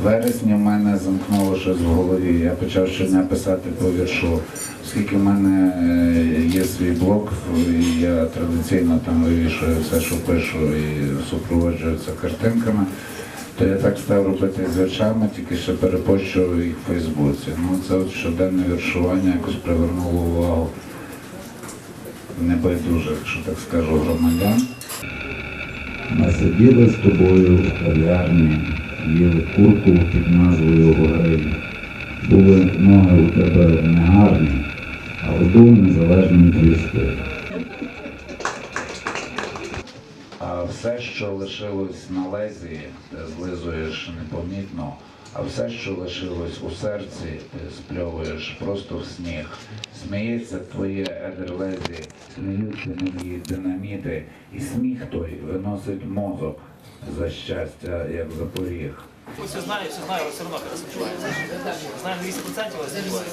В вересні в мене замкнуло щось в голові. Я почав щодня писати по віршу. Оскільки в мене е, є свій блог, і я традиційно там вивішую все, що пишу, і супроводжую це картинками, то я так став робити з віршами, тільки ще перепощував їх в Фейсбуці. Ну це от щоденне віршування якось привернуло увагу небайдужих, якщо так скажу, громадян. Ми сиділи з тобою в кав'ярні, їли курку під назвою Гориль. Були ноги у тебе негарні, але був незалежним твій. А все, що лишилось на лезі, ти злизуєш непомітно, а все, що лишилось у серці, ти спльовуєш просто в сніг. Сміється твоє едерлезі, сміються нові динаміти, і сміх той виносить мозок за щастя, як за поріг. Все знаю, все знаю, але все одно переспіваю. Знаю на 200% але співаю.